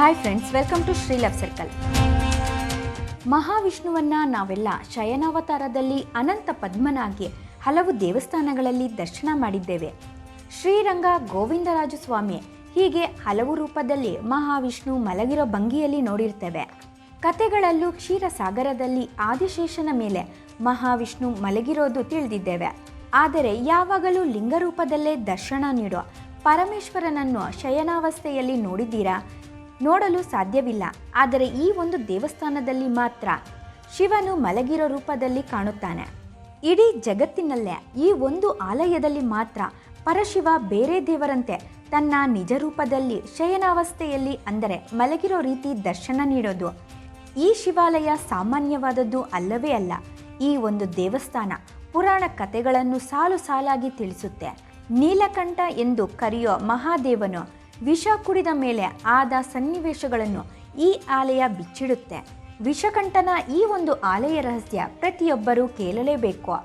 Hi friends welcome to Shri love circle ಮಹಾವಿಷ್ಣುವನ್ನ ನಾವೆಲ್ಲ ಶಯನಾವತಾರದಲ್ಲಿ ಅನಂತ ಪದ್ಮನಾಗಿ ಹಲವು ದೇವಸ್ಥಾನಗಳಲ್ಲಿ ದರ್ಶನ ಮಾಡಿದ್ದೇವೆ. ಶ್ರೀರಂಗ ಗೋವಿಂದರಾಜು ಸ್ವಾಮಿ ಹೀಗೆ ಹಲವು ರೂಪದಲ್ಲಿ ಮಹಾವಿಷ್ಣು ಮಲಗಿರೋ ಭಂಗಿಯಲ್ಲಿ ನೋಡಿರ್ತೇವೆ. ಕತೆಗಳಲ್ಲೂ ಕ್ಷೀರಸಾಗರದಲ್ಲಿ ಆದಿಶೇಷನ ಮೇಲೆ ಮಹಾವಿಷ್ಣು ಮಲಗಿರೋದು ತಿಳಿದಿದ್ದೇವೆ. ಆದರೆ ಯಾವಾಗಲೂ ಲಿಂಗರೂಪದಲ್ಲೇ ದರ್ಶನ ನೀಡೋ ಪರಮೇಶ್ವರನನ್ನು ಶಯನಾವಸ್ಥೆಯಲ್ಲಿ ನೋಡಿದ್ದೀರಾ? ನೋಡಲು ಸಾಧ್ಯವಿಲ್ಲ. ಆದರೆ ಈ ಒಂದು ದೇವಸ್ಥಾನದಲ್ಲಿ ಮಾತ್ರ ಶಿವನು ಮಲಗಿರೋ ರೂಪದಲ್ಲಿ ಕಾಣುತ್ತಾನೆ. ಇಡೀ ಜಗತ್ತಿನಲ್ಲೇ ಈ ಒಂದು ಆಲಯದಲ್ಲಿ ಮಾತ್ರ ಪರಶಿವ ಬೇರೆ ದೇವರಂತೆ ತನ್ನ ನಿಜ ರೂಪದಲ್ಲಿ ಶಯನಾವಸ್ಥೆಯಲ್ಲಿ ಅಂದರೆ ಮಲಗಿರೋ ರೀತಿ ದರ್ಶನ ನೀಡೋದು. ಈ ಶಿವಾಲಯ ಸಾಮಾನ್ಯವಾದದ್ದು ಅಲ್ಲವೇ ಅಲ್ಲ, ಈ ಒಂದು ದೇವಸ್ಥಾನ ಪುರಾಣ ಕಥೆಗಳನ್ನು ಸಾಲು ಸಾಲಾಗಿ ತಿಳಿಸುತ್ತೆ. ನೀಲಕಂಠ ಎಂದು ಕರೆಯೋ ಮಹಾದೇವನು ವಿಷ ಕುಡಿದ ಮೇಲೆ ಆದ ಸನ್ನಿವೇಶಗಳನ್ನು ಈ ಆಲಯ ಬಿಚ್ಚಿಡುತ್ತೆ. ವಿಷಕಂಠನ ಈ ಒಂದು ಆಲಯ ರಹಸ್ಯ ಪ್ರತಿಯೊಬ್ಬರೂ ಕೇಳಲೇಬೇಕು.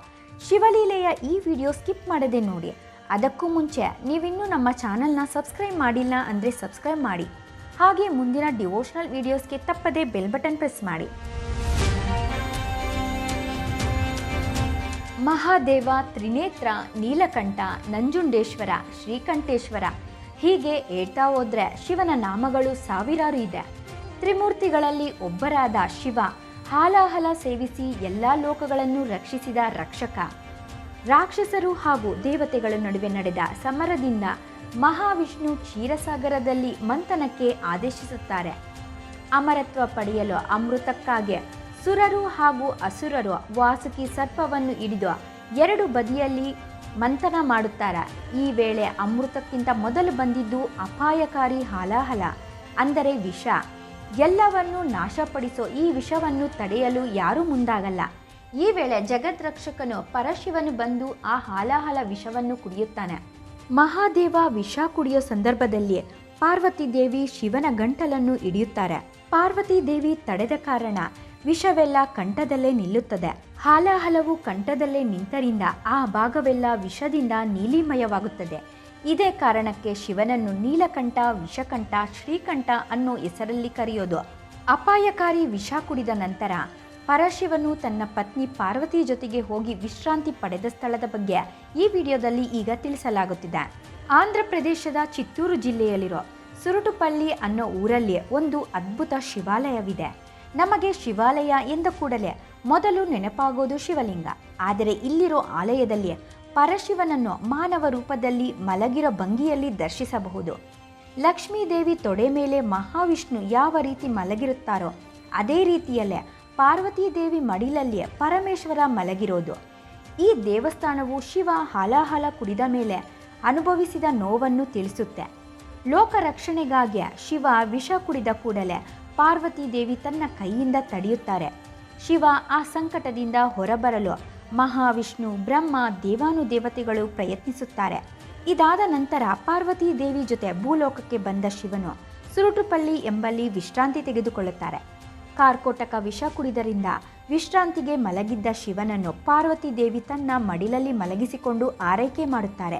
ಶಿವಲೀಲೆಯ ಈ ವಿಡಿಯೋ ಸ್ಕಿಪ್ ಮಾಡದೆ ನೋಡಿ. ಅದಕ್ಕೂ ಮುಂಚೆ ನೀವಿನ್ನೂ ನಮ್ಮ ಚಾನಲ್ನ ಸಬ್ಸ್ಕ್ರೈಬ್ ಮಾಡಿಲ್ಲ ಅಂದರೆ ಸಬ್ಸ್ಕ್ರೈಬ್ ಮಾಡಿ. ಹಾಗೆ ಮುಂದಿನ ಡಿವೋಷನಲ್ ವಿಡಿಯೋಸ್ಗೆ ತಪ್ಪದೆ ಬೆಲ್ ಬಟನ್ ಪ್ರೆಸ್ ಮಾಡಿ. ಮಹಾದೇವ, ತ್ರಿನೇತ್ರ, ನೀಲಕಂಠ, ನಂಜುಂಡೇಶ್ವರ, ಶ್ರೀಕಂಠೇಶ್ವರ ಹೀಗೆ ಹೇಳ್ತಾ ಹೋದ್ರೆ ಶಿವನ ನಾಮಗಳು ಸಾವಿರಾರು ಇದೆ. ತ್ರಿಮೂರ್ತಿಗಳಲ್ಲಿ ಒಬ್ಬರಾದ ಶಿವ ಹಾಲಾಹಲ ಸೇವಿಸಿ ಎಲ್ಲ ಲೋಕಗಳನ್ನು ರಕ್ಷಿಸಿದ ರಕ್ಷಕ. ರಾಕ್ಷಸರು ಹಾಗೂ ದೇವತೆಗಳ ನಡುವೆ ನಡೆದ ಸಮರದಿಂದ ಮಹಾವಿಷ್ಣು ಕ್ಷೀರಸಾಗರದಲ್ಲಿ ಮಂಥನಕ್ಕೆ ಆದೇಶಿಸುತ್ತಾರೆ. ಅಮರತ್ವ ಪಡೆಯಲು ಅಮೃತಕ್ಕಾಗಿ ಸುರರು ಹಾಗೂ ಅಸುರರು ವಾಸುಕಿ ಸರ್ಪವನ್ನು ಹಿಡಿದು ಎರಡು ಬದಿಯಲ್ಲಿ ಮಂಥನ ಮಾಡುತ್ತಾರೆ. ಈ ವೇಳೆ ಅಮೃತಕ್ಕಿಂತ ಮೊದಲು ಬಂದಿದ್ದು ಅಪಾಯಕಾರಿ ಹಾಲಾಹಲ, ಅಂದರೆ ವಿಷ. ಎಲ್ಲವನ್ನು ನಾಶಪಡಿಸೋ ಈ ವಿಷವನ್ನು ತಡೆಯಲು ಯಾರೂ ಮುಂದಾಗಲ್ಲ. ಈ ವೇಳೆ ಜಗದ್ರಕ್ಷಕನು ಪರಶಿವನು ಬಂದು ಆ ಹಾಲಾಹಲ ವಿಷವನ್ನು ಕುಡಿಯುತ್ತಾನೆ. ಮಹಾದೇವ ವಿಷ ಕುಡಿಯೋ ಸಂದರ್ಭದಲ್ಲಿ ಪಾರ್ವತಿ ದೇವಿ ಶಿವನ ಗಂಟಲನ್ನು ಹಿಡಿಯುತ್ತಾರೆ. ಪಾರ್ವತಿ ದೇವಿ ತಡೆದ ಕಾರಣ ವಿಷವೆಲ್ಲ ಕಂಠದಲ್ಲೇ ನಿಲ್ಲುತ್ತದೆ. ಹಾಲ ಹಲವು ಕಂಠದಲ್ಲೇ ನಿಂತರಿಂದ ಆ ಭಾಗವೆಲ್ಲ ವಿಷದಿಂದ ನೀಲಿಮಯವಾಗುತ್ತದೆ. ಇದೇ ಕಾರಣಕ್ಕೆ ಶಿವನನ್ನು ನೀಲಕಂಠ, ವಿಷಕಂಠ, ಶ್ರೀಕಂಠ ಅನ್ನೋ ಹೆಸರಲ್ಲಿ ಕರೆಯೋದು. ಅಪಾಯಕಾರಿ ವಿಷ ಕುಡಿದ ನಂತರ ಪರಶಿವನು ತನ್ನ ಪತ್ನಿ ಪಾರ್ವತಿ ಜೊತೆಗೆ ಹೋಗಿ ವಿಶ್ರಾಂತಿ ಪಡೆದ ಸ್ಥಳದ ಬಗ್ಗೆ ಈ ವಿಡಿಯೋದಲ್ಲಿ ಈಗ ತಿಳಿಸಲಾಗುತ್ತಿದೆ. ಆಂಧ್ರ ಪ್ರದೇಶದ ಚಿತ್ತೂರು ಜಿಲ್ಲೆಯಲ್ಲಿರೋ ಸುರುಟುಪಳ್ಳಿ ಅನ್ನೋ ಊರಲ್ಲಿ ಒಂದು ಅದ್ಭುತ ಶಿವಾಲಯವಿದೆ. ನಮಗೆ ಶಿವಾಲಯ ಎಂದ ಕೂಡಲೇ ಮೊದಲು ನೆನಪಾಗೋದು ಶಿವಲಿಂಗ. ಆದರೆ ಇಲ್ಲಿರೋ ಆಲಯದಲ್ಲಿ ಪರಶಿವನನ್ನು ಮಾನವ ರೂಪದಲ್ಲಿ ಮಲಗಿರೋ ಭಂಗಿಯಲ್ಲಿ ದರ್ಶಿಸಬಹುದು. ಲಕ್ಷ್ಮೀದೇವಿ ತೊಡೆ ಮೇಲೆ ಮಹಾವಿಷ್ಣು ಯಾವ ರೀತಿ ಮಲಗಿರುತ್ತಾರೋ ಅದೇ ರೀತಿಯಲ್ಲೇ ಪಾರ್ವತಿ ದೇವಿ ಮಡಿಲಲ್ಲಿ ಪರಮೇಶ್ವರ ಮಲಗಿರೋದು. ಈ ದೇವಸ್ಥಾನವು ಶಿವ ಹಾಲಾಹಲ ಕುಡಿದ ಮೇಲೆ ಅನುಭವಿಸಿದ ನೋವನ್ನು ತಿಳಿಸುತ್ತೆ. ಲೋಕ ರಕ್ಷಣೆಗಾಗಿ ಶಿವ ವಿಷ ಕುಡಿದ ಕೂಡಲೇ ಪಾರ್ವತಿ ದೇವಿ ತನ್ನ ಕೈಯಿಂದ ತಡೆಯುತ್ತಾರೆ. ಶಿವ ಆ ಸಂಕಟದಿಂದ ಹೊರಬರಲು ಮಹಾವಿಷ್ಣು, ಬ್ರಹ್ಮ ದೇವಾನುದೇವತೆಗಳು ಪ್ರಯತ್ನಿಸುತ್ತಾರೆ. ಇದಾದ ನಂತರ ಪಾರ್ವತಿ ದೇವಿ ಜೊತೆ ಭೂಲೋಕಕ್ಕೆ ಬಂದ ಶಿವನು ಸುರುಟುಪಳ್ಳಿ ಎಂಬಲ್ಲಿ ವಿಶ್ರಾಂತಿ ತೆಗೆದುಕೊಳ್ಳುತ್ತಾರೆ. ಕಾರ್ಕೋಟಕ ವಿಷ ಕುಡಿದರಿಂದ ವಿಶ್ರಾಂತಿಗೆ ಮಲಗಿದ್ದ ಶಿವನನ್ನು ಪಾರ್ವತಿ ದೇವಿ ತನ್ನ ಮಡಿಲಲ್ಲಿ ಮಲಗಿಸಿಕೊಂಡು ಆರೈಕೆ ಮಾಡುತ್ತಾರೆ.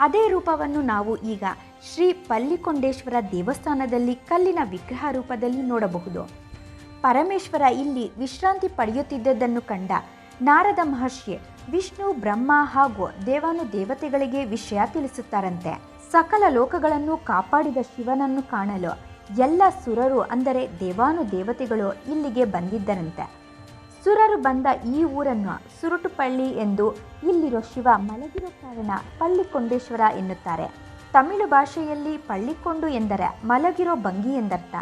ಅದೇ ರೂಪವನ್ನು ನಾವು ಈಗ ಶ್ರೀ ಪಲ್ಲಿಕೊಂಡೇಶ್ವರ ದೇವಸ್ಥಾನದಲ್ಲಿ ಕಲ್ಲಿನ ವಿಗ್ರಹ ರೂಪದಲ್ಲಿ ನೋಡಬಹುದು. ಪರಮೇಶ್ವರ ಇಲ್ಲಿ ವಿಶ್ರಾಂತಿ ಪಡೆಯುತ್ತಿದ್ದದ್ದನ್ನು ಕಂಡ ನಾರದ ಮಹರ್ಷಿ ವಿಷ್ಣು, ಬ್ರಹ್ಮ ಹಾಗೂ ದೇವಾನು ದೇವತೆಗಳಿಗೆ ವಿಷಯ ತಿಳಿಸುತ್ತಾರಂತೆ. ಸಕಲ ಲೋಕಗಳನ್ನು ಕಾಪಾಡಿದ ಶಿವನನ್ನು ಕಾಣಲು ಎಲ್ಲ ಸುರರು, ಅಂದರೆ ದೇವಾನು ದೇವತೆಗಳು ಇಲ್ಲಿಗೆ ಬಂದಿದ್ದರಂತೆ. ಸುರರು ಬಂದ ಈ ಊರನ್ನು ಸುರುಟುಪಳ್ಳಿ ಎಂದು ಇಲ್ಲಿರೋ ಶಿವ ಮಲಗಿರೋ ಕಾರಣ ಪಳ್ಳಿಕೊಂಡೇಶ್ವರ ಎನ್ನುತ್ತಾರೆ. ತಮಿಳು ಭಾಷೆಯಲ್ಲಿ ಪಳ್ಳಿಕೊಂಡು ಎಂದರೆ ಮಲಗಿರೋ ಭಂಗಿ ಎಂದರ್ಥ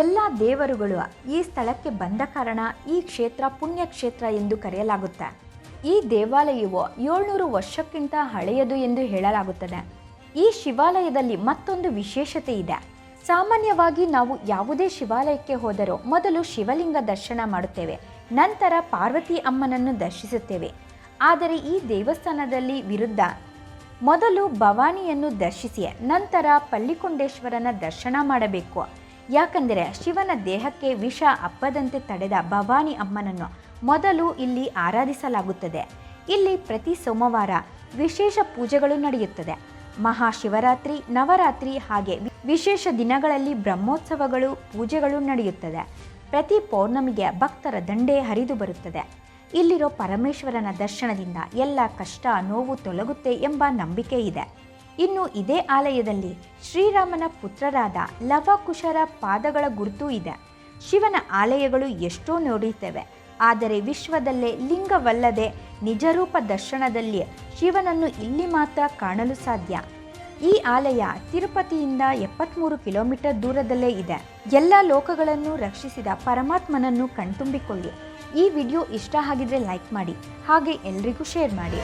ಎಲ್ಲ ದೇವರುಗಳು ಈ ಸ್ಥಳಕ್ಕೆ ಬಂದ ಕಾರಣ ಈ ಕ್ಷೇತ್ರ ಪುಣ್ಯಕ್ಷೇತ್ರ ಎಂದು ಕರೆಯಲಾಗುತ್ತೆ. ಈ ದೇವಾಲಯವು ಏಳ್ನೂರು ವರ್ಷಕ್ಕಿಂತ ಹಳೆಯದು ಎಂದು ಹೇಳಲಾಗುತ್ತದೆ. ಈ ಶಿವಾಲಯದಲ್ಲಿ ಮತ್ತೊಂದು ವಿಶೇಷತೆ ಇದೆ. ಸಾಮಾನ್ಯವಾಗಿ ನಾವು ಯಾವುದೇ ಶಿವಾಲಯಕ್ಕೆ ಹೋದರೂ ಮೊದಲು ಶಿವಲಿಂಗ ದರ್ಶನ ಮಾಡುತ್ತೇವೆ, ನಂತರ ಪಾರ್ವತಿ ಅಮ್ಮನನ್ನು ದರ್ಶಿಸುತ್ತೇವೆ. ಆದರೆ ಈ ದೇವಸ್ಥಾನದಲ್ಲಿ ವಿರುದ್ಧ ಮೊದಲು ಭವಾನಿಯನ್ನು ದರ್ಶಿಸಿ ನಂತರ ಪಳ್ಳಿಕೊಂಡೇಶ್ವರನ ದರ್ಶನ ಮಾಡಬೇಕು. ಯಾಕಂದರೆ ಶಿವನ ದೇಹಕ್ಕೆ ವಿಷ ಅಪ್ಪದಂತೆ ತಡೆದ ಭವಾನಿ ಅಮ್ಮನನ್ನು ಮೊದಲು ಇಲ್ಲಿ ಆರಾಧಿಸಲಾಗುತ್ತದೆ. ಇಲ್ಲಿ ಪ್ರತಿ ಸೋಮವಾರ ವಿಶೇಷ ಪೂಜೆಗಳು ನಡೆಯುತ್ತದೆ. ಮಹಾಶಿವರಾತ್ರಿ, ನವರಾತ್ರಿ ಹಾಗೆ ವಿಶೇಷ ದಿನಗಳಲ್ಲಿ ಬ್ರಹ್ಮೋತ್ಸವಗಳು, ಪೂಜೆಗಳು ನಡೆಯುತ್ತದೆ. ಪ್ರತಿ ಪೌರ್ಣಮಿಗೆ ಭಕ್ತರ ದಂಡೆ ಹರಿದು ಬರುತ್ತದೆ. ಇಲ್ಲಿರೋ ಪರಮೇಶ್ವರನ ದರ್ಶನದಿಂದ ಎಲ್ಲ ಕಷ್ಟ, ನೋವು ತೊಲಗುತ್ತೆ ಎಂಬ ನಂಬಿಕೆ ಇದೆ. ಇನ್ನು ಇದೇ ಆಲಯದಲ್ಲಿ ಶ್ರೀರಾಮನ ಪುತ್ರರಾದ ಲವಕುಶರ ಪಾದಗಳ ಗುರುತು ಇದೆ. ಶಿವನ ಆಲಯಗಳು ಎಷ್ಟೋ ನೋಡುತ್ತೇವೆ ಆದರೆ ವಿಶ್ವದಲ್ಲೇ ಲಿಂಗವಲ್ಲದೆ ನಿಜರೂಪ ದರ್ಶನದಲ್ಲಿ ಶಿವನನ್ನು ಇಲ್ಲಿ ಮಾತ್ರ ಕಾಣಲು ಸಾಧ್ಯ. ಈ ಆಲಯ ತಿರುಪತಿಯಿಂದ ಎಪ್ಪತ್ತ್ಮೂರು ಕಿಲೋಮೀಟರ್ ದೂರದಲ್ಲೇ ಇದೆ. ಎಲ್ಲ ಲೋಕಗಳನ್ನು ರಕ್ಷಿಸಿದ ಪರಮಾತ್ಮನನ್ನು ಕಣ್ತುಂಬಿಕೊಳ್ಳಿ. ಈ ವಿಡಿಯೋ ಇಷ್ಟ ಆಗಿದ್ರೆ ಲೈಕ್ ಮಾಡಿ, ಹಾಗೆ ಎಲ್ರಿಗೂ ಶೇರ್ ಮಾಡಿ.